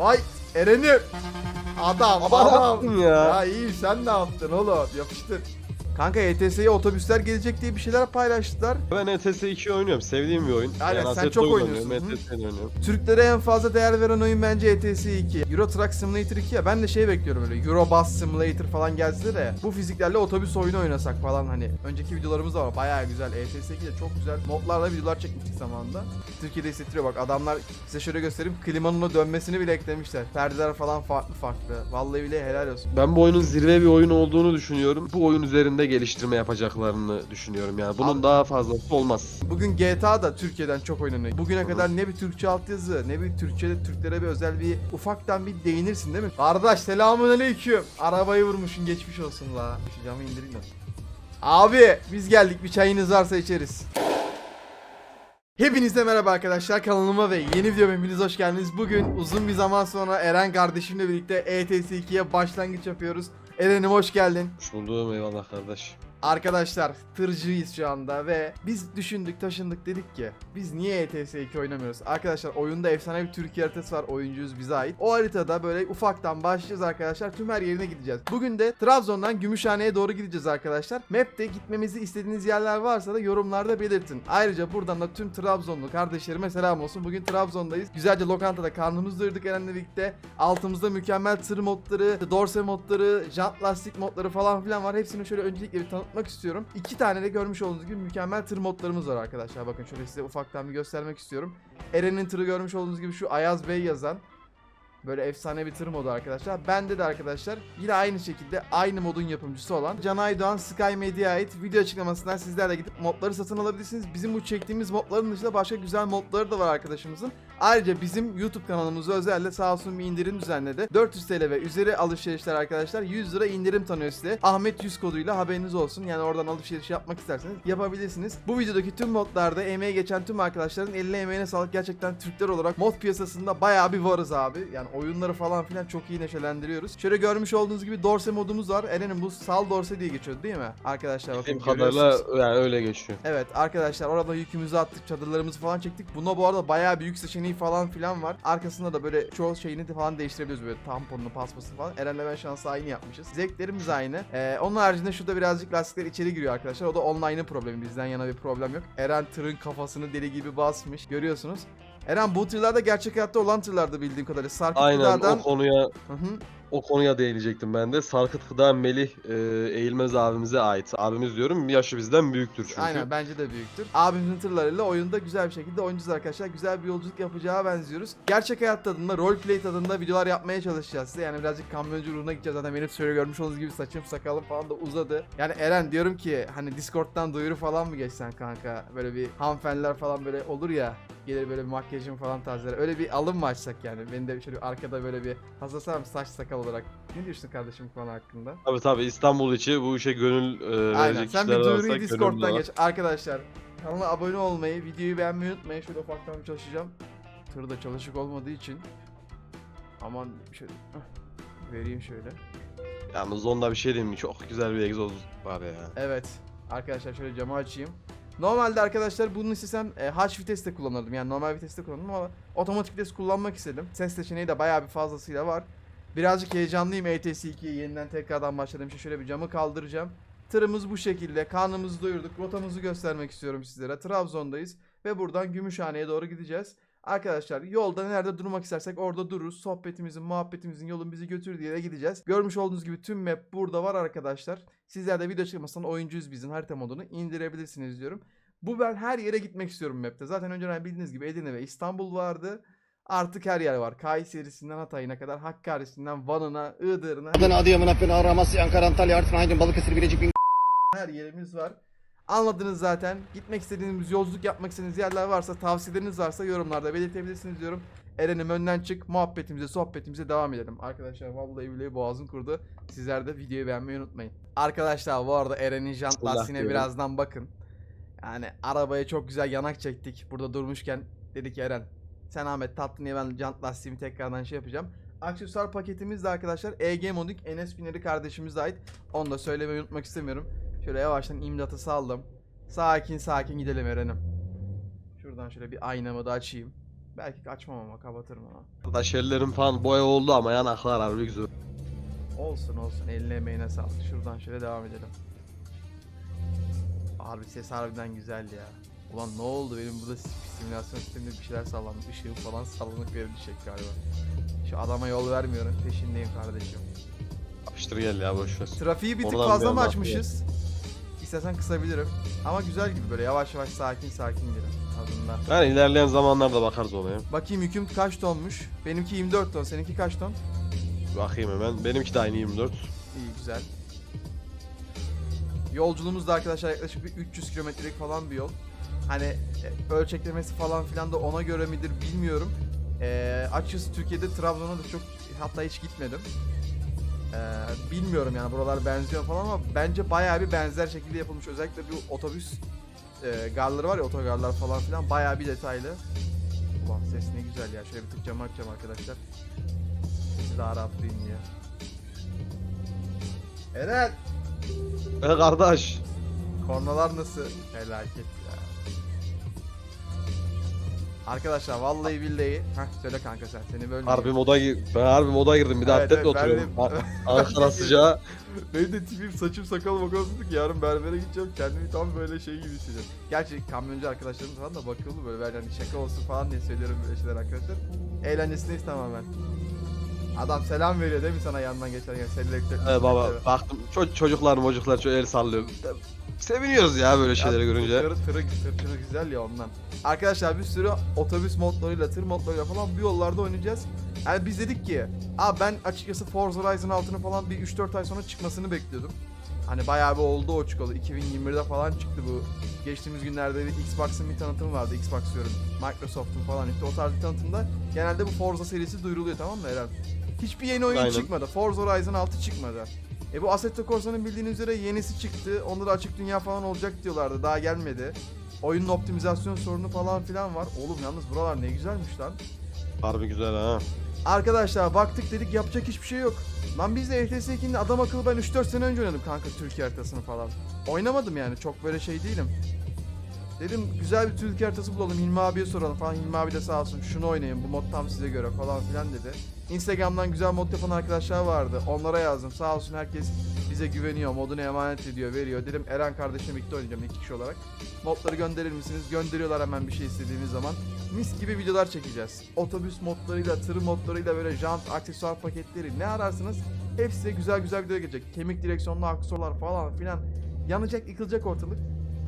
Vay Eren'im. Adam ne adam. ya? Ya iyi sen ne yaptın oğlum? Yapıştır. Kanka ETS'ye otobüsler gelecek diye bir şeyler paylaştılar. Ben ETS 2 oynuyorum. Sevdiğim bir oyun. Aynen, sen Assetto çok oynuyorsun. ETS'de oynuyorum. Türklere en fazla değer veren oyun bence ETS 2. Euro Truck Simulator 2 ya. Ben de şey bekliyorum öyle. Euro Bus Simulator falan gelse de bu fiziklerle otobüs oyunu oynasak falan hani. Önceki videolarımız da var. Bayağı güzel. ETS 2 de çok güzel. Modlarla videolar çekmiştik zamanında. Türkiye'de hissettiriyor bak. Adamlar size şöyle göstereyim. Klimanın o dönmesini bile eklemişler. Perdeler falan farklı farklı. Vallahi bile helal olsun. Ben bu oyunun zirve bir oyun olduğunu düşünüyorum. Bu oyun üzerinde geliştirme yapacaklarını düşünüyorum yani. Bunun Abi- daha fazlası olmaz. Bugün GTA da Türkiye'den çok oynanıyor. Bugüne kadar ne bir Türkçe altyazı ne bir Türkçe'de Türklere bir özel bir ufaktan bir değinirsin değil mi? Kardeş selamünaleyküm. Arabayı vurmuşsun geçmiş olsun la. Şu camı indireyim de. Abi biz geldik bir çayınız varsa içeriz. Hepinize merhaba arkadaşlar kanalıma ve yeni videoma hepiniz hoş geldiniz. Bugün uzun bir zaman sonra Eren kardeşimle birlikte ETS 2'ye başlangıç yapıyoruz. Eren'im hoş geldin. Hoş buldum eyvallah kardeş. Arkadaşlar tırcıyız şu anda ve biz düşündük taşındık dedik ki biz niye ETS 2 oynamıyoruz? Arkadaşlar oyunda efsane bir Türkiye haritası var oyuncuyuz bize ait. O haritada böyle ufaktan başlayacağız arkadaşlar tüm her yerine gideceğiz. Bugün de Trabzon'dan Gümüşhane'ye doğru gideceğiz arkadaşlar. Map'te gitmemizi istediğiniz yerler varsa da yorumlarda belirtin. Ayrıca buradan da tüm Trabzonlu kardeşlerime selam olsun. Bugün Trabzon'dayız. Güzelce lokantada karnımızı doyurduk Eren'le birlikte. Altımızda mükemmel tır modları, dorse modları, jant lastik modları falan filan var. Hepsini şöyle öncelikle bir tanıtmak istiyorum. İki tane de görmüş olduğunuz gibi mükemmel tır modlarımız var arkadaşlar. Bakın şöyle size ufaktan bir göstermek istiyorum. Eren'in tırı görmüş olduğunuz gibi şu Ayaz Bey yazan Böyle efsane bir tır modu arkadaşlar. Bende de arkadaşlar yine aynı şekilde aynı modun yapımcısı olan Can Aydoğan Sky Media ait video açıklamasından sizler de gidip modları satın alabilirsiniz. Bizim bu çektiğimiz modların dışında başka güzel modları da var arkadaşımızın. Ayrıca bizim YouTube kanalımıza özelde sağ olsun bir indirim düzenledi. 400 TL ve üzeri alışverişler arkadaşlar 100 lira indirim tanıyor size. Ahmet 100 koduyla haberiniz olsun. Yani oradan alışveriş yapmak isterseniz yapabilirsiniz. Bu videodaki tüm modlarda emeği geçen tüm arkadaşların eline emeğine sağlık. Gerçekten Türkler olarak mod piyasasında bayağı bir varız abi. Yani oyunları falan filan çok iyi neşelendiriyoruz. Şöyle görmüş olduğunuz gibi Dorse modumuz var. Eren'in bu Sal Dorse diye geçiyordu değil mi? Arkadaşlar bakın Benim kadarıyla yani öyle geçiyor. Evet arkadaşlar orada yükümüzü attık çadırlarımızı falan çektik. Buna bu arada bayağı büyük seçeneği falan filan var. Arkasında da böyle çoğu şeyini falan değiştirebiliyoruz böyle tamponunu paspasını falan. Eren'le ben şans aynı yapmışız. Zevklerimiz aynı. Ee, onun haricinde şurada birazcık lastikler içeri giriyor arkadaşlar. O da online'ın problemi bizden yana bir problem yok. Eren tırın kafasını deli gibi basmış görüyorsunuz. Eren bu tırlar da gerçek hayatta olan tırlardı bildiğim kadarıyla. Sarkık Aynen tırlardan... o konuya Hı hı. O konuya değinecektim ben de. Sarkıt Gıda Melih e, Eğilmez abimize ait. Abimiz diyorum yaşı bizden büyüktür çünkü. Aynen bence de büyüktür. Abimizin tırlarıyla oyunda güzel bir şekilde oynayacağız arkadaşlar. Güzel bir yolculuk yapacağı benziyoruz. Gerçek hayat tadında, roleplay tadında videolar yapmaya çalışacağız size. Yani birazcık kamyoncu ruhuna gideceğiz. Zaten benim şöyle görmüş olduğunuz gibi saçım sakalım falan da uzadı. Yani Eren diyorum ki hani Discord'dan duyuru falan mı geçsen kanka? Böyle bir hanımefendiler falan böyle olur ya. Gelir böyle bir makyajım falan tazeler. Öyle bir alım mı açsak yani? Beni de şöyle arkada böyle bir hazırlasam saç sakal olarak. Ne diyorsun kardeşim bu konu hakkında? Tabii tabii İstanbul içi bu işe gönül e, Aynen. verecek Sen bir kişiler duyuruyu varsa Discord'dan gönüllü geç. Arkadaşlar kanala abone olmayı, videoyu beğenmeyi unutmayın. Şöyle ufaktan bir çalışacağım. Tır da çalışık olmadığı için. Aman şöyle hah, vereyim şöyle. Yalnız onda bir şey diyeyim mi? Çok güzel bir egzoz var ya. Evet. Arkadaşlar şöyle camı açayım. Normalde arkadaşlar bunu istesem e, H viteste kullanırdım. Yani normal viteste kullanırdım ama otomatik vites kullanmak istedim. Ses seçeneği de bayağı bir fazlasıyla var. Birazcık heyecanlıyım ETS 2'ye yeniden tekrardan başladığım için şöyle bir camı kaldıracağım. Tırımız bu şekilde. Karnımızı doyurduk. Rotamızı göstermek istiyorum sizlere. Trabzon'dayız ve buradan Gümüşhane'ye doğru gideceğiz. Arkadaşlar yolda nerede durmak istersek orada dururuz. Sohbetimizin, muhabbetimizin yolun bizi götürdüğü yere gideceğiz. Görmüş olduğunuz gibi tüm map burada var arkadaşlar. Sizler de video çıkmasından oyuncuyuz bizim harita modunu indirebilirsiniz diyorum. Bu ben her yere gitmek istiyorum map'te. Zaten önceden bildiğiniz gibi Edirne ve İstanbul vardı. Artık her yer var. Kayseri'sinden Hatay'ına kadar, Hakkari'sinden Van'ına, Iğdır'ına Adana, Adıyaman, Afyon, Amasya, Ankara, Antalya, Artvin, Aydın, Balıkesir, Bilecik, Bin- her yerimiz var. Anladınız zaten. Gitmek istediğiniz, yolculuk yapmak istediğiniz yerler varsa, tavsiyeleriniz varsa yorumlarda belirtebilirsiniz diyorum. Eren'im önden çık, muhabbetimize, sohbetimize devam edelim. Arkadaşlar vallahi billahi boğazım kurudu. Sizler de videoyu beğenmeyi unutmayın. Arkadaşlar bu arada Eren'in jant lastiğine birazdan bakın. Yani arabaya çok güzel yanak çektik. Burada durmuşken dedik ki Eren sen Ahmet tatlı niye ben jant lastiğimi tekrardan şey yapacağım. Aksesuar paketimiz de arkadaşlar EG Modik Enes Bineri kardeşimize ait. Onu da söylemeyi unutmak istemiyorum. Şöyle yavaştan imdatı saldım. Sakin sakin gidelim Eren'im. Şuradan şöyle bir aynamı da açayım. Belki açmam ama kapatırım ama. Arkadaş ellerim falan boya oldu ama yanaklar harbi güzel. Olsun olsun eline emeğine sağlık. Şuradan şöyle devam edelim. Harbi ses harbiden güzel ya. Ulan ne oldu benim burada sim- simülasyon sisteminde bir şeyler sallandı. Işığım falan sallanık verilecek galiba. Şu adama yol vermiyorum. Peşindeyim kardeşim. Yapıştır gel ya boş ver. Trafiği bir tık Oradan fazla bir mı yana açmışız? İstersen kısabilirim. Ama güzel gibi böyle yavaş yavaş sakin sakin gidelim tadında. Yani ilerleyen zamanlarda bakarız ona ya. Bakayım yüküm kaç tonmuş? Benimki 24 ton, seninki kaç ton? Bakayım hemen. Benimki de aynı 24. İyi güzel. Yolculuğumuz da arkadaşlar yaklaşık bir 300 kilometrelik falan bir yol. Hani e, ölçeklemesi falan filan da ona göre midir bilmiyorum. E, açıkçası Türkiye'de Trabzon'a da çok hatta hiç gitmedim. E, bilmiyorum yani buralar benziyor falan ama bence bayağı bir benzer şekilde yapılmış. Özellikle bu otobüs e, garları var ya otogarlar falan filan bayağı bir detaylı. Ulan ses ne güzel ya. Şöyle bir tık camı açacağım arkadaşlar. Sesi daha rahat duyun diye. Eren! E kardeş. Kornalar nasıl? Felaket. Arkadaşlar vallahi billahi Heh söyle kanka sen seni bölmeyeyim. Harbi moda ben harbi moda girdim. Bir de Evet, atletle evet, ben de- oturuyorum. A- Ankara sıcağı. Benim de tipim saçım sakalım o kadar ki yarın berbere gideceğim kendimi tam böyle şey gibi hissediyorum. Gerçi kamyoncu arkadaşlarımız falan da bakıldı böyle ben hani şaka olsun falan diye söylüyorum böyle şeyler arkadaşlar. Eğlencesindeyiz tamamen. Adam selam veriyor değil mi sana yandan geçerken selektör. Ee, baba baktım ço- çocuklar mocuklar çok el sallıyor. Seviniyoruz ya böyle şeyleri görünce. Tırı, tırı, tırı, tırı güzel ya ondan. Arkadaşlar bir sürü otobüs modlarıyla, tır modlarıyla falan bu yollarda oynayacağız. Yani biz dedik ki, Aa ben açıkçası Forza Horizon 6'nın falan bir 3-4 ay sonra çıkmasını bekliyordum. Hani bayağı bir oldu o çıkalı. 2021'de falan çıktı bu. Geçtiğimiz günlerde bir Xbox'ın bir tanıtımı vardı. Xbox diyorum. Microsoft'un falan işte o tarz bir tanıtımda genelde bu Forza serisi duyuruluyor tamam mı Eren? Hiçbir yeni oyun Aynen. çıkmadı. Forza Horizon 6 çıkmadı. E bu Assetto Corsa'nın bildiğiniz üzere yenisi çıktı. Onda da açık dünya falan olacak diyorlardı. Daha gelmedi. Oyunun optimizasyon sorunu falan filan var. Oğlum yalnız buralar ne güzelmiş lan. Harbi güzel ha. Arkadaşlar baktık dedik yapacak hiçbir şey yok. Lan biz de ETS 2'nin adam akıllı ben 3-4 sene önce oynadım kanka Türkiye haritasını falan. Oynamadım yani çok böyle şey değilim. Dedim güzel bir Türkiye haritası bulalım Hilmi abiye soralım falan. Hilmi abi de sağ olsun şunu oynayın bu mod tam size göre falan filan dedi. Instagram'dan güzel mod yapan arkadaşlar vardı. Onlara yazdım sağ olsun herkes bize güveniyor. Modunu emanet ediyor veriyor. Dedim Eren kardeşimle birlikte oynayacağım iki kişi olarak. Modları gönderir misiniz? Gönderiyorlar hemen bir şey istediğimiz zaman. Mis gibi videolar çekeceğiz. Otobüs modlarıyla, tır modlarıyla böyle jant, aksesuar paketleri ne ararsınız hepsi güzel güzel video gelecek. Kemik direksiyonlu aksesuarlar falan filan. Yanacak, yıkılacak ortalık.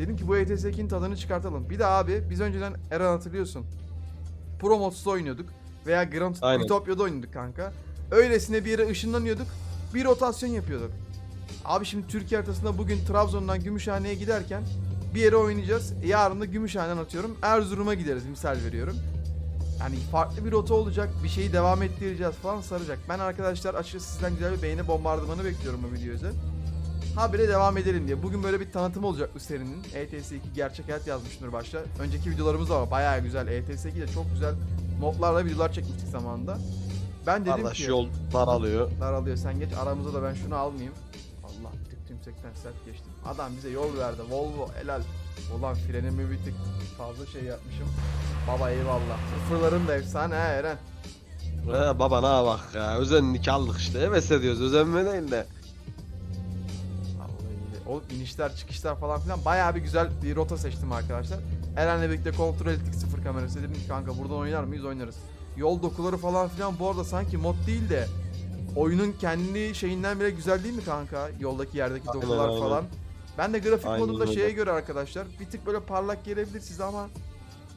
Dedim ki bu ETS 2'nin tadını çıkartalım. Bir de abi biz önceden Eren hatırlıyorsun. Pro Mods'ta oynuyorduk. Veya Grand Aynen. Utopia'da oynuyorduk kanka. Öylesine bir yere ışınlanıyorduk. Bir rotasyon yapıyorduk. Abi şimdi Türkiye haritasında bugün Trabzon'dan Gümüşhane'ye giderken bir yere oynayacağız. Yarın da Gümüşhane'den atıyorum. Erzurum'a gideriz misal veriyorum. Yani farklı bir rota olacak. Bir şeyi devam ettireceğiz falan saracak. Ben arkadaşlar açıkçası sizden güzel bir beğeni bombardımanı bekliyorum bu video özel. Habire devam edelim diye. Bugün böyle bir tanıtım olacak bu serinin. ETS 2 gerçek hayat yazmıştır başta. Önceki videolarımız da var. Bayağı güzel. ETS 2 de çok güzel modlarla videolar çekmiştik zamanında. Ben dedim Kardeş ki yol daralıyor. daralıyor sen geç aramıza da ben şunu almayayım. Allah bir tık tümsekten sert geçtim. Adam bize yol verdi. Volvo helal. Ulan frenimi bir tık fazla şey yapmışım. Baba eyvallah. Sıfırların da efsane ha Eren. He baba ne bak ya. Özenlik aldık işte. Heves ediyoruz. Özenme değil de. Vallahi o inişler çıkışlar falan filan bayağı bir güzel bir rota seçtim arkadaşlar. Eren'le birlikte kontrol ettik sıfır kamerası. Dedim ki kanka buradan oynar mıyız oynarız. Yol dokuları falan filan bu arada sanki mod değil de oyunun kendi şeyinden bile güzel değil mi kanka? Yoldaki yerdeki Aynen, dokular aynen. falan. Ben de grafik Aynen modunda şeye göre arkadaşlar bir tık böyle parlak gelebilir size ama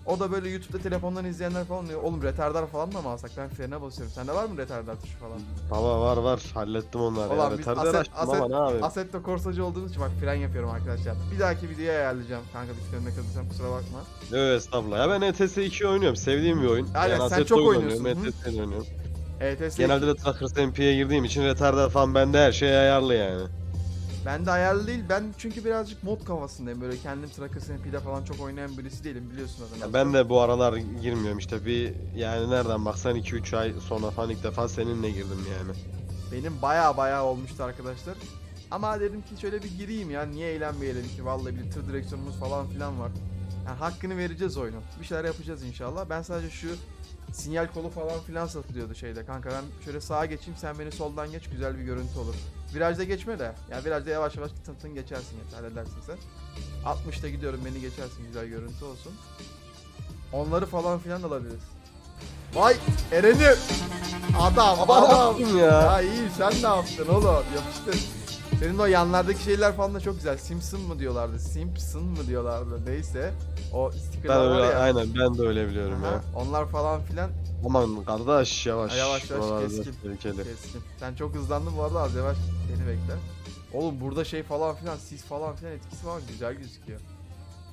o da böyle YouTube'da telefondan izleyenler falan diyor. Oğlum retardar falan da mı alsak? Ben frene basıyorum. Sende var mı retardar tuşu falan? Baba var var. Hallettim onları Ulan ya. biz Retarder aset- açtım aset- ama ne yapayım. Assetto Corsa'cı olduğunuz için bak fren yapıyorum arkadaşlar. Bir dahaki videoya ayarlayacağım. Kanka önüne kırdıysam kusura bakma. Evet estağfurullah. Ya ben ETS 2 oynuyorum. Sevdiğim bir oyun. Aynen, sen çok oynuyorsun, hı. ETS'yi de oynuyorum. ETS Genelde de Trackers MP'ye girdiğim için retarder falan bende her şey ayarlı yani. Ben de ayarlı değil. Ben çünkü birazcık mod kafasındayım. Böyle kendim Trackers MP'de falan çok oynayan birisi değilim biliyorsun adını. Ya ben de bu aralar girmiyorum işte bir yani nereden baksan 2-3 ay sonra falan ilk defa seninle girdim yani. Benim baya baya olmuştu arkadaşlar. Ama dedim ki şöyle bir gireyim ya. Niye eğlenmeyelim ki? Vallahi bir tır direksiyonumuz falan filan var. Yani hakkını vereceğiz oyunun. Bir şeyler yapacağız inşallah. Ben sadece şu sinyal kolu falan filan satılıyordu şeyde. Kanka ben şöyle sağa geçeyim sen beni soldan geç güzel bir görüntü olur. Virajda geçme de. Ya virajda yavaş yavaş tın tın geçersin yeter halledersin sen. 60'ta gidiyorum beni geçersin güzel görüntü olsun. Onları falan filan alabiliriz. Vay Eren'im. Adam adam. Yaptım ya. Ya iyi sen ne yaptın oğlum yapıştır. Senin o yanlardaki şeyler falan da çok güzel. Simpson mı diyorlardı? Simpson mı diyorlardı? Neyse. O Ben stickerlar var ya. aynen ben de öyle biliyorum Aha, ya. onlar falan filan Aman kardeş yavaş. Ha, yavaş, yavaş, keskin. Tehlikeli. keskin. Sen çok hızlandın bu arada az yavaş beni bekle. Oğlum burada şey falan filan sis falan filan etkisi var güzel gözüküyor.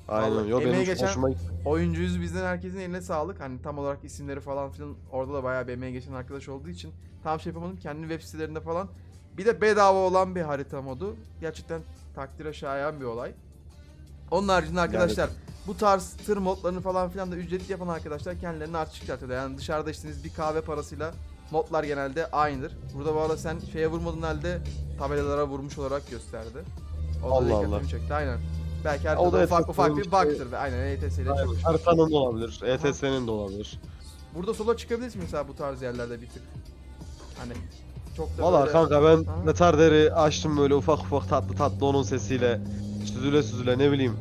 Aynen. Vallahi Yo emeğe benim geçen- hoşuma gitti. Oyuncuyuz bizden herkesin eline sağlık. Hani tam olarak isimleri falan filan orada da bayağı BM'ye geçen arkadaş olduğu için tam şey yapamadım. Kendi web sitelerinde falan. Bir de bedava olan bir harita modu. Gerçekten takdire şayan bir olay. Onun haricinde arkadaşlar bu tarz tır modlarını falan filan da ücretli yapan arkadaşlar kendilerini artı çıkartıyor. Yani dışarıda içtiğiniz bir kahve parasıyla modlar genelde aynıdır. Burada bu arada sen şeye vurmadığın halde tabelalara vurmuş olarak gösterdi. O da Allah Allah. çekti aynen. Belki O haritada da ufak ufak bir olmuş. bug'tır. ve Aynen ETS ile çalışıyor. Haritanın da olabilir. ETS'nin de olabilir. Burada sola çıkabilirsin mesela bu tarz yerlerde bir tık. Hani çok da Valla böyle... kanka ben Aha. Netarderi açtım böyle ufak ufak tatlı tatlı onun sesiyle. Süzüle süzüle ne bileyim.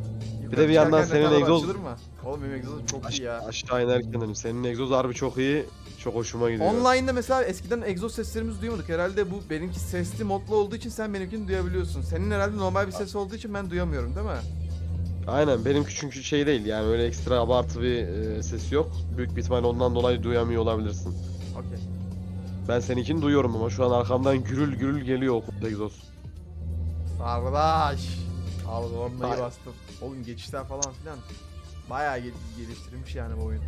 Yukarı bir de bir yandan çıkarken senin kadar egzoz- açılır mı? Oğlum benim egzozum çok Aş- iyi ya. aşağı inerken dedim. Senin egzoz harbi çok iyi. Çok hoşuma gidiyor. Online'da mesela eskiden egzoz seslerimizi duyuyorduk. Herhalde bu benimki sesli modlu olduğu için sen benimkini duyabiliyorsun. Senin herhalde normal bir ses olduğu için ben duyamıyorum değil mi? Aynen benimki çünkü şey değil yani öyle ekstra abartı bir e, sesi yok. Büyük bir ihtimalle ondan dolayı duyamıyor olabilirsin. Okey. Ben seninkini duyuyorum ama şu an arkamdan gürül gürül geliyor o egzoz. Kardeş. Al ormayı Ay. bastım. Oğlum geçişler falan filan bayağı gel- geliştirilmiş yani bu oyun.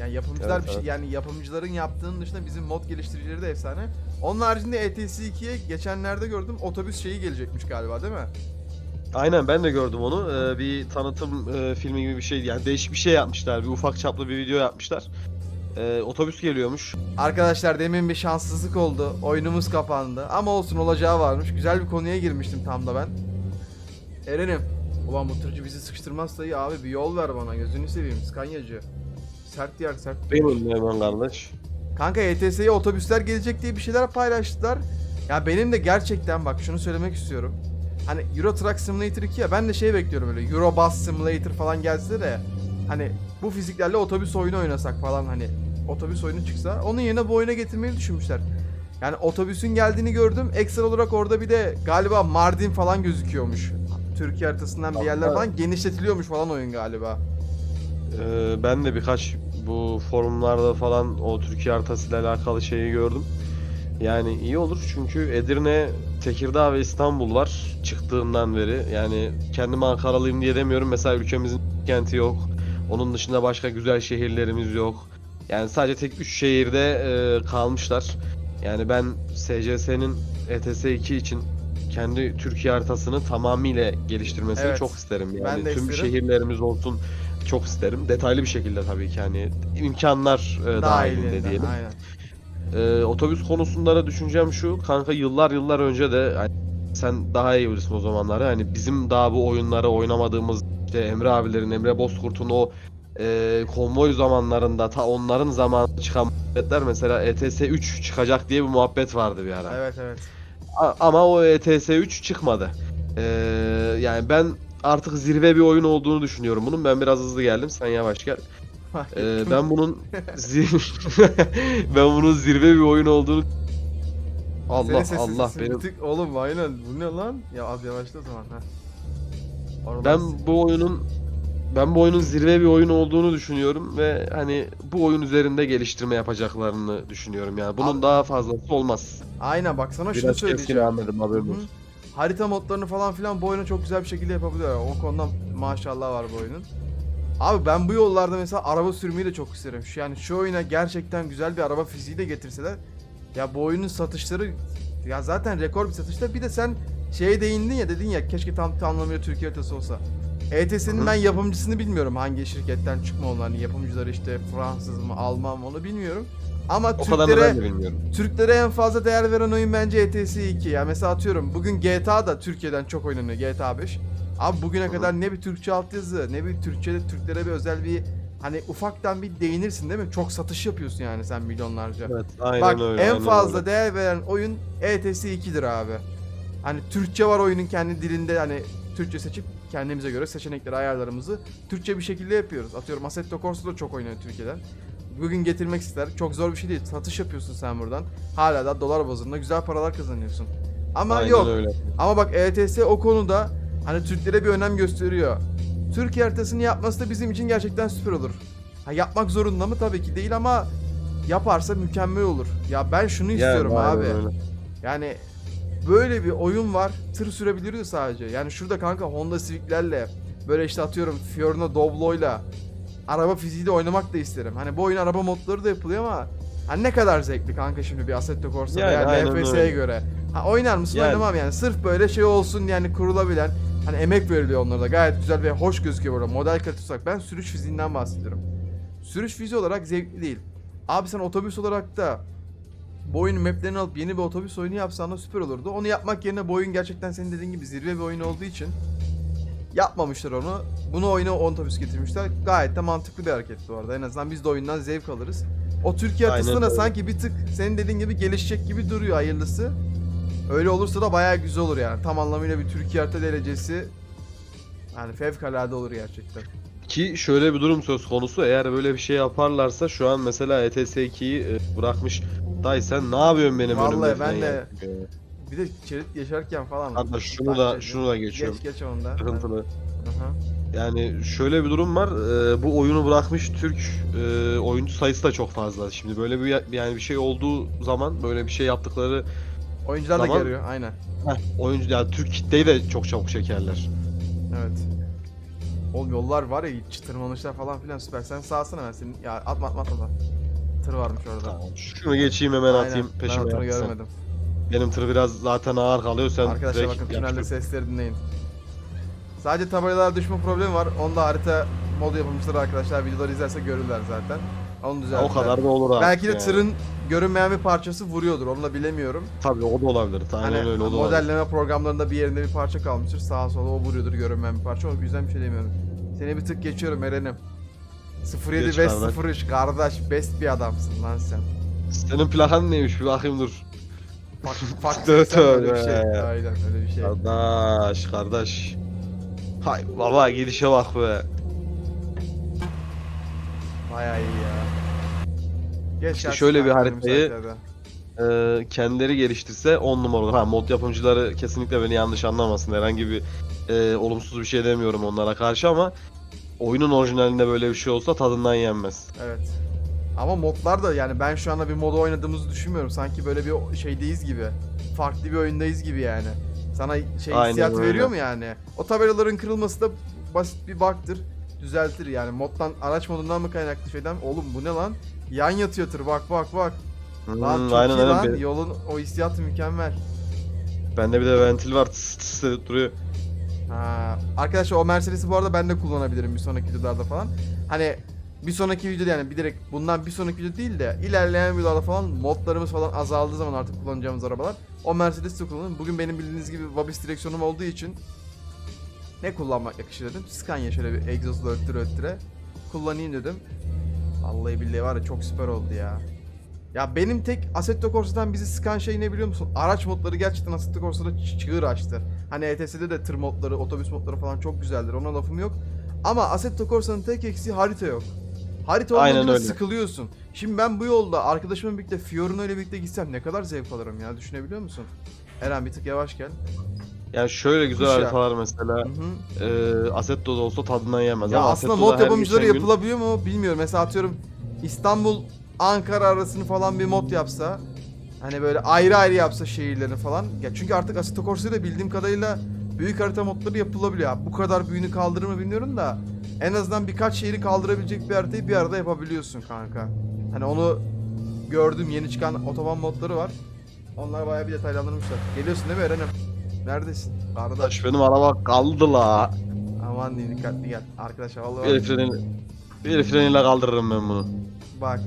Yani yapımcılar Evet, bir şey, evet. yani yapımcıların yaptığının dışında bizim mod geliştiricileri de efsane. Onun haricinde ETS 2'ye geçenlerde gördüm otobüs şeyi gelecekmiş galiba değil mi? Aynen ben de gördüm onu. Ee, bir tanıtım e, filmi gibi bir şeydi. Yani değişik bir şey yapmışlar. Bir ufak çaplı bir video yapmışlar. Ee, otobüs geliyormuş. Arkadaşlar demin bir şanssızlık oldu. Oyunumuz kapandı. Ama olsun olacağı varmış. Güzel bir konuya girmiştim tam da ben. Eren'im. Ulan bu tırcı bizi sıkıştırmazsa iyi abi bir yol ver bana gözünü seveyim Skanyacı. Sert yer sert. Benim de hemen kardeş. Kanka ETS'ye otobüsler gelecek diye bir şeyler paylaştılar. Ya benim de gerçekten bak şunu söylemek istiyorum. Hani Euro Truck Simulator 2 ya ben de şey bekliyorum öyle Euro Bus Simulator falan gelse de hani bu fiziklerle otobüs oyunu oynasak falan hani otobüs oyunu çıksa onun yerine bu oyuna getirmeyi düşünmüşler. Yani otobüsün geldiğini gördüm. Ekstra olarak orada bir de galiba Mardin falan gözüküyormuş. Türkiye haritasından bir yerler falan genişletiliyormuş falan oyun galiba. Ee, ben de birkaç bu forumlarda falan o Türkiye haritasıyla alakalı şeyi gördüm. Yani iyi olur çünkü Edirne, Tekirdağ ve İstanbul var çıktığından beri. Yani kendim Ankaralıyım diye demiyorum. Mesela ülkemizin kenti yok. Onun dışında başka güzel şehirlerimiz yok. Yani sadece tek 3 şehirde e, kalmışlar. Yani ben SCS'nin ETS 2 için kendi Türkiye haritasını tamamıyla geliştirmesini Evet. çok isterim. Yani Ben de tüm isterim. şehirlerimiz olsun çok isterim. Detaylı bir şekilde tabii ki hani imkanlar e, dahilinde diyelim. Aynen. Ee, otobüs konusunda da düşüncem şu. Kanka yıllar yıllar önce de hani sen daha iyi bilirsin o zamanları. Hani bizim daha bu oyunları oynamadığımız işte Emre abilerin, Emre Bozkurt'un o e, konvoy zamanlarında ta onların zamanında çıkan muhabbetler mesela ETS 3 çıkacak diye bir muhabbet vardı bir ara. Evet evet. A- ama o ETS 3 çıkmadı. Ee, yani ben artık zirve bir oyun olduğunu düşünüyorum bunun. Ben biraz hızlı geldim. Sen yavaş gel. Ee, ben bunun ben bunun zirve bir oyun olduğunu Allah Senin sesin- Allah sesin benim tık- oğlum aynen bu ne lan? Ya az yavaşla o zaman ha. Oradan ben bu oyunun ben bu oyunun zirve bir oyun olduğunu düşünüyorum ve hani bu oyun üzerinde geliştirme yapacaklarını düşünüyorum yani. Bunun Abi- daha fazlası olmaz. Aynen bak sana şunu Biraz keskin söyleyeceğim. hı. olsun. Harita modlarını falan filan bu oyunu çok güzel bir şekilde yapabiliyorlar. O konudan maşallah var bu oyunun. Abi ben bu yollarda mesela araba sürmeyi de çok isterim. Şu yani şu oyuna gerçekten güzel bir araba fiziği de getirseler ya bu oyunun satışları ya zaten rekor bir satışta bir de sen şeye değindin ya dedin ya keşke tam tamamlamıyor Türkiye haritası olsa. ETS'nin ben yapımcısını bilmiyorum hangi şirketten çıkma hani yapımcıları işte Fransız mı Alman mı onu bilmiyorum. Ama O Türklere ben de bilmiyorum. Türklere en fazla değer veren oyun bence ETS 2. Ya mesela atıyorum bugün GTA da Türkiye'den çok oynanıyor GTA 5. Abi bugüne hı. kadar ne bir Türkçe altyazı ne bir Türkçe Türklere bir özel bir hani ufaktan bir değinirsin değil mi? Çok satış yapıyorsun yani sen milyonlarca. Evet aynen Bak öyle. en aynen fazla öyle. değer veren oyun ETS 2'dir abi. Hani Türkçe var oyunun kendi dilinde hani Türkçe seçip kendimize göre seçenekleri ayarlarımızı Türkçe bir şekilde yapıyoruz. Atıyorum Assetto Corsa da çok oynanıyor Türkiye'den. Bugün getirmek ister. Çok zor bir şey değil. Satış yapıyorsun sen buradan. Hala da dolar bazında güzel paralar kazanıyorsun. Ama Aynen yok. öyle. Ama bak ETS o konuda hani Türklere bir önem gösteriyor. Türkiye haritasını yapması da bizim için gerçekten süper olur. Ha yapmak zorunda mı? Tabii ki değil ama yaparsa mükemmel olur. Ya ben şunu Yani istiyorum aynen abi. öyle. Yani böyle bir oyun var. Tır sürebiliyor sadece. Yani şurada kanka Honda Civic'lerle böyle işte atıyorum Fiorino Doblo'yla araba fiziğiyle oynamak da isterim. Hani bu oyun araba modları da yapılıyor ama hani ne kadar zevkli kanka şimdi bir Assetto Corsa Yani veya öyle. göre. Ha oynar mısın? Yani. Oynamam yani. Sırf böyle şey olsun yani kurulabilen hani emek veriliyor onlara da. Gayet güzel ve hoş gözüküyor burada. Model kalitesi olarak. Ben sürüş fiziğinden bahsediyorum. Sürüş fiziği olarak zevkli değil. Abi sen otobüs olarak da bu oyunun maplerini alıp yeni bir otobüs oyunu yapsan da süper olurdu. Onu yapmak yerine bu oyun gerçekten senin dediğin gibi zirve bir oyun olduğu için yapmamışlar onu. Bunu oyuna otobüs getirmişler. Gayet de mantıklı bir hareket bu arada. En azından biz de oyundan zevk alırız. O Türkiye da öyle. sanki bir tık senin dediğin gibi gelişecek gibi duruyor hayırlısı. Öyle olursa da bayağı güzel olur yani. Tam anlamıyla bir Türkiye harita derecesi yani fevkalade olur gerçekten. Ki şöyle bir durum söz konusu eğer böyle bir şey yaparlarsa şu an mesela E ETS 2'yi e, bırakmış Dayı sen ne yapıyorsun benim Vallahi önümde ben de ya. Bir de şerit geçerken falan. Hatta şunu da şunu da geçiyorum. Geç geç onu da. Sıkıntılı. Aha. Yani şöyle bir durum var. e, bu oyunu bırakmış Türk e, oyuncu sayısı da çok fazla. Şimdi böyle bir yani bir şey olduğu zaman böyle bir şey yaptıkları Oyuncular da Tamam. geliyor aynen. oyuncu yani Türk kitleyi de çok çabuk çekerler. Evet. Oğlum yollar var ya çıtırmamışlar falan filan süper. Sen sağsana ben senin. Ya atma atma atma. Tır varmış orada. Şunu geçeyim hemen Aynen. atayım Ben peşime. o tırı görmedim. Benim tır biraz zaten ağır kalıyor sen Arkadaşlar direkt bakın tünelde sesleri dinleyin. Sadece tabelalar düşme problemi var. Onu da harita modu yapımcıları arkadaşlar videoları izlerse görürler zaten. Onu Ya düzeltirler. o kadar da olur abi. Belki de yani. tırın görünmeyen bir parçası vuruyordur. Onu da bilemiyorum. Tabii o da olabilir. Aynen Hani öyle o da olabilir. modelleme programlarında bir yerinde bir parça kalmıştır. Sağa sola o vuruyordur görünmeyen bir parça. O yüzden bir şey demiyorum. Seni bir tık geçiyorum Eren'im. 07 Geç West kardeş. 03 kardeş best bir adamsın lan sen. Senin plakan neymiş bir bakayım dur. Fak, fak Tövbe 80 öyle bir şey. Aynen öyle bir şey. Kardeş kardeş. Hay baba gidişe bak be. Bayağı iyi ya. Geç İşte şöyle bir haritayı-. Ee, kendileri geliştirse 10 numara olur. Ha mod yapımcıları kesinlikle beni yanlış anlamasın. Herhangi bir e, olumsuz bir şey demiyorum onlara karşı ama oyunun orijinalinde böyle bir şey olsa tadından yenmez. Evet. Ama modlar da yani ben şu anda bir moda oynadığımızı düşünmüyorum. Sanki böyle bir şeydeyiz gibi. Farklı bir oyundayız gibi yani. Sana şey Aynen hissiyat öyle. veriyor mu yani? O tabelaların kırılması da basit bir bug'tır. Düzeltir yani. Moddan, araç modundan mı kaynaklı şeyden? Oğlum bu ne lan? Yan yatıyor tır bak bak bak. Lan Hmm, çok aynen iyi aynen. lan. Yolun o hissiyatı mükemmel. Bende bir de ventil var tıs tıs duruyor. Ha, arkadaşlar o Mercedes'i bu arada ben de kullanabilirim bir sonraki videolarda falan. Hani bir sonraki videoda yani bir direkt bundan bir sonraki video değil de ilerleyen videolarda falan modlarımız falan azaldığı zaman artık kullanacağımız arabalar o Mercedes'i de kullanın. Bugün benim bildiğiniz gibi Vabis direksiyonum olduğu için ne kullanmak yakışır dedim. Scania şöyle bir egzozla öttüre öttüre kullanayım dedim. Vallahi billahi var ya çok süper oldu ya. Ya benim tek Assetto Corsa'dan bizi sıkan şey ne biliyor musun? Araç modları gerçekten Assetto Corsa'da çığır açtı. Hani ETS'de de tır modları, otobüs modları falan çok güzeldir. Ona lafım yok. Ama Assetto Corsa'nın tek eksiği harita yok. Harita olmadığında sıkılıyorsun. Şimdi ben bu yolda arkadaşımla birlikte Fiorino ile birlikte gitsem ne kadar zevk alırım ya düşünebiliyor musun? Eren bir tık yavaş gel. Yani şöyle güzel Kuş ya. haritalar mesela Hı hı. e, Assetto'da olsa tadından yenmez. Ya ama aslında Assetto'da mod yapımcıları gün- yapılabiliyor mu bilmiyorum. Mesela atıyorum İstanbul Ankara arasını falan bir mod yapsa hani böyle ayrı ayrı yapsa şehirlerini falan. Ya çünkü artık Assetto Corsa'da bildiğim kadarıyla büyük harita modları yapılabiliyor. Ya Bu kadar büyüğünü kaldırır mı bilmiyorum da en azından birkaç şehri kaldırabilecek bir haritayı bir arada yapabiliyorsun kanka. Hani onu gördüm yeni çıkan otoban modları var. Onlar bayağı bir detaylandırmışlar. Geliyorsun değil mi Eren'im? Neredesin? Kardeş. Benim araba kaldı la. Aman diyeyim dikkatli gel. Arkadaşlar vallahi Bir el freni, bir freniyle kaldırırım ben bunu. Bak.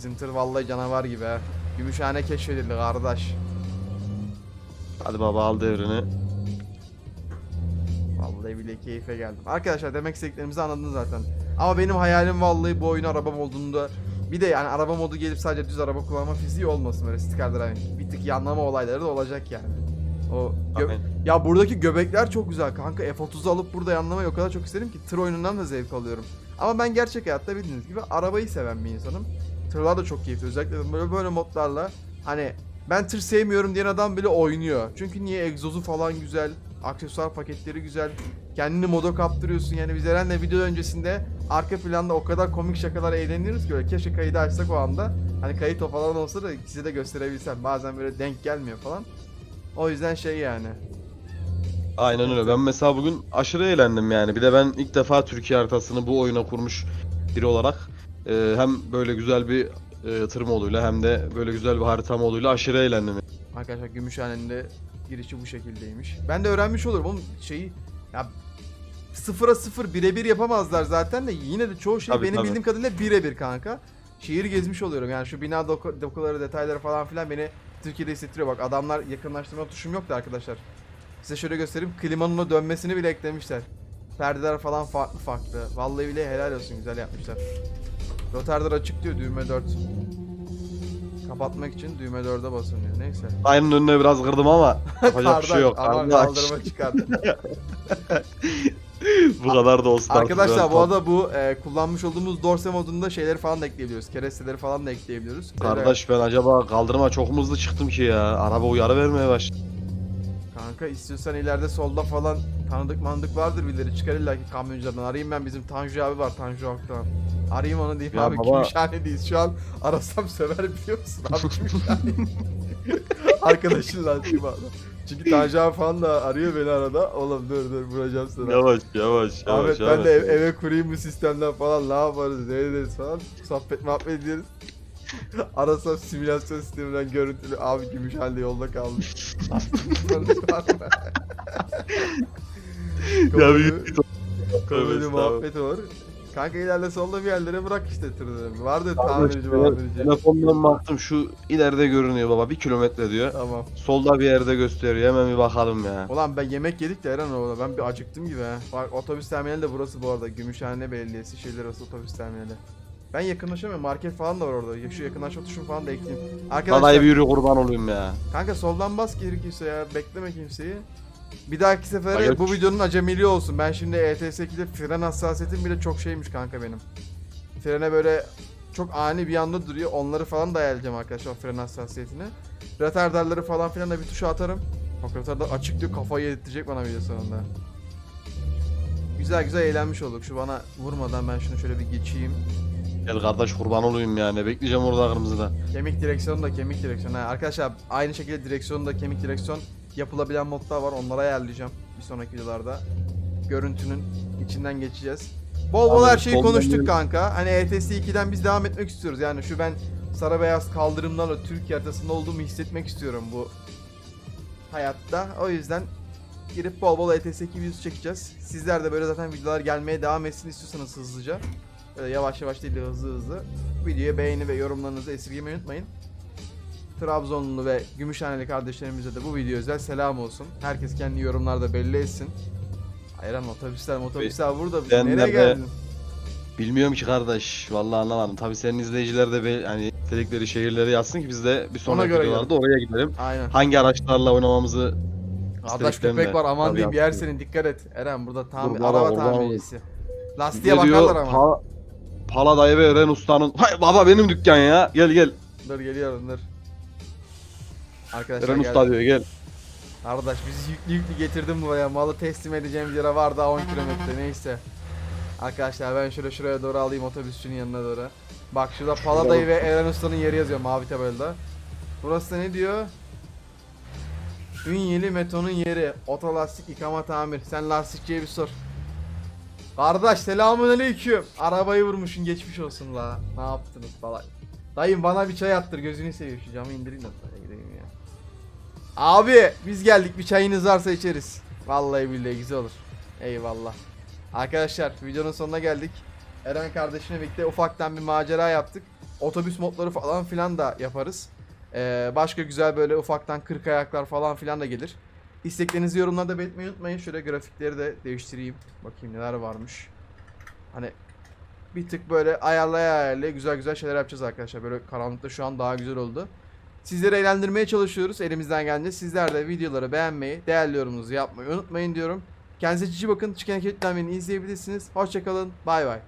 Bizim tır vallahi canavar gibi ha. Gümüşhane keşfedildi kardeş. Hadi baba al devrini. Vallahi bile keyfe geldim. Arkadaşlar demek istediklerimizi anladınız zaten. Ama benim hayalim vallahi bu oyun araba modunda bir de yani araba modu gelip sadece düz araba kullanma fiziği olmasın böyle stikerler hani bir tık yanlama olayları da olacak yani. O ya buradaki göbekler çok güzel kanka. F30'u alıp burada yanlamayı o kadar çok isterim ki tır oyunundan da zevk alıyorum. Ama ben gerçek hayatta bildiğiniz gibi arabayı seven bir insanım. Tırlar da çok keyifli. Özellikle böyle böyle modlarla hani ben tır sevmiyorum diyen adam bile oynuyor. Çünkü niye egzozu falan güzel, aksesuar paketleri güzel. Kendini moda kaptırıyorsun yani biz Eren'le video öncesinde arka planda o kadar komik şakalar eğleniyoruz ki böyle keşke kaydı açsak o anda. Hani kayıt o falan olsa da size de gösterebilsem. Bazen böyle denk gelmiyor falan. O yüzden şey yani. Aynen öyle. Ben mesela bugün aşırı eğlendim yani. Bir de ben ilk defa Türkiye haritasını bu oyuna kurmuş biri olarak e, hem böyle güzel bir e, tır moduyla hem de böyle güzel bir harita moduyla aşırı eğlendim. Arkadaşlar Gümüşhane'nin de girişi bu şekildeymiş. Ben de öğrenmiş olurum oğlum şeyi ya sıfıra sıfır birebir yapamazlar zaten de yine de çoğu şey Tabii, benim tabii. bildiğim kadarıyla birebir kanka. Şehir gezmiş oluyorum yani şu bina doku- dokuları detayları falan filan beni Türkiye'de hissettiriyor. Bak adamlar yakınlaştırma tuşum yoktu arkadaşlar. Size şöyle göstereyim klimanın o dönmesini bile eklemişler. Perdeler falan farklı farklı. Vallahi bile helal olsun güzel yapmışlar. Rotardar açık diyor düğme 4. Kapatmak için düğme 4'e basılıyor. Neyse. Aynı önüne biraz kırdım ama yapacak bir şey yok. Aman kaldırıma çıkardı. bu kadar da olsun. artık Arkadaşlar bu arada bu e, kullanmış olduğumuz dorse modunda şeyleri falan da ekleyebiliyoruz. Keresteleri falan da ekleyebiliyoruz. Kardeş ben acaba kaldırıma çok mu hızlı çıktım ki ya? Araba uyarı vermeye başladı. Kanka istiyorsan ileride solda falan tanıdık mandık vardır birileri çıkar illa ki kamyonculardan. Arayayım ben bizim Tanju abi var Tanju Aktan. Arayayım onu diyeyim Ya abi baba- Gümüşhane'deyiz şu an arasam söver biliyor musun abi Gümüşhane. Arkadaşın lan kim adam. Çünkü Tanju abi falan da arıyor beni arada. Oğlum dur dur vuracağım sana. Yavaş yavaş yavaş. Ahmet ben de ev- eve kurayım bu sistemden falan ne yaparız ne ederiz falan sohbet muhabbet ediyoruz. Arasam simülasyon sisteminden görüntülü abi Gümüşhane'de yolda kalmış. Ya Komedi- büyük Komedi Tövbe muhabbet olur. Kanka ileride solda bir yerlere bırak işte tırları. Vardı tamirci mamirci. Telefondan baktım şu ileride görünüyor baba bir kilometre diyor. Tamam. Solda bir yerde gösteriyor hemen bir bakalım ya. Ulan ben yemek yedik de Eren orada. Ben bir acıktım gibi ha. Bak otobüs terminali de burası bu arada. Gümüşhane Belediyesi şehirler arası otobüs terminali. Ben yakınlaşamıyorum. Market falan da var orada. Şu yakınlaşma tuşunu falan da ekleyeyim. Arkadaşlar Dadayı bir yürü kurban olayım ya. kanka soldan bas gerekirse ya. Bekleme kimseyi. Bir dahaki sefere Hayır. bu videonun acemiliği olsun. Ben şimdi E ETS2'de fren hassasiyetim bile çok şeymiş kanka benim. Frene böyle çok ani bir anda duruyor. Onları falan da ayarlayacağım arkadaşlar fren hassasiyetini. Retardarları falan filan da bir tuşa atarım. Bak retardar açık diyor kafayı yedirtecek bana video sonunda. Güzel güzel eğlenmiş olduk. Şu bana vurmadan ben şunu şöyle bir geçeyim. Gel kardeş kurban olayım yani bekleyeceğim orada kırmızıda. Kemik direksiyonu da kemik direksiyon. Ha, arkadaşlar aynı şekilde direksiyonu da kemik direksiyon yapılabilen modlar var. Onları ayarlayacağım bir sonraki videolarda. Görüntünün içinden geçeceğiz. Bol bol Abi, her şeyi konuştuk kanka. Hani ETS 2'den biz devam etmek istiyoruz. Yani şu ben sarı beyaz kaldırımlarla Türkiye haritasında olduğumu hissetmek istiyorum bu hayatta. O yüzden girip bol bol ETS 2 videosu çekeceğiz. Sizler de böyle zaten videolar gelmeye devam etsin istiyorsanız hızlıca. Böyle yavaş yavaş değil de hızlı hızlı. Videoya beğeni ve yorumlarınızı esirgemeyi unutmayın. Trabzonlu ve Gümüşhaneli kardeşlerimize de bu video özel selam olsun. Herkes kendi yorumlarda belli etsin. Ayran otobüsler otobüsler burada. Biz Ben nereye de- geldin? Bilmiyorum ki kardeş. Vallahi anlamadım. Tabii senin izleyiciler de be, hani istedikleri şehirleri yazsın ki biz de bir sonraki videolarda oraya gidelim. Aynen. Hangi araçlarla oynamamızı Kardeş köpek var aman diyeyim yer senin dikkat et. Eren burada tamir Kurban araba tamircisi. Lastiğe Ne diyor? bakarlar ama. Pa- Pala dayı ve Eren Usta'nın. Hay baba benim dükkan ya. Gel gel. Dur geliyorum dur. Arkadaşlar Eren geldi. Usta diyor gel. Kardeş bizi yüklü yüklü getirdim buraya. Malı teslim edeceğim yere var daha 10 kilometre neyse. Arkadaşlar ben şöyle şuraya doğru alayım otobüsçünün yanına doğru. Bak şurada Paladayı ve Eren Usta'nın yeri yazıyor mavi tabelada. Burası da ne diyor? Ünyeli Meto'nun yeri. Otolastik yıkama tamir. Sen lastikçiye bir sor. Kardeş selamünaleyküm. Arabayı vurmuşsun geçmiş olsun la. Ne yaptınız falan. Dayım bana bir çay attır gözünü seveyim şu camı indireyim de. Abi biz geldik bir çayınız varsa içeriz. Vallahi billahi güzel olur. Eyvallah. Arkadaşlar videonun sonuna geldik. Eren kardeşimle birlikte ufaktan bir macera yaptık. Otobüs modları falan filan da yaparız. Ee, başka güzel böyle ufaktan kırk ayaklar falan filan da gelir. İsteklerinizi yorumlarda belirtmeyi unutmayın. Şöyle grafikleri de değiştireyim. Bakayım neler varmış. Hani bir tık böyle ayarlaya ayarlaya güzel güzel şeyler yapacağız arkadaşlar. Böyle karanlıkta şu an daha güzel oldu. Sizleri eğlendirmeye çalışıyoruz elimizden geldiğince. Sizler de videoları beğenmeyi, değerli yorumunuzu yapmayı unutmayın diyorum. Kendinize cici bakın. Çıkan beni izleyebilirsiniz. Hoşçakalın. Bay bay.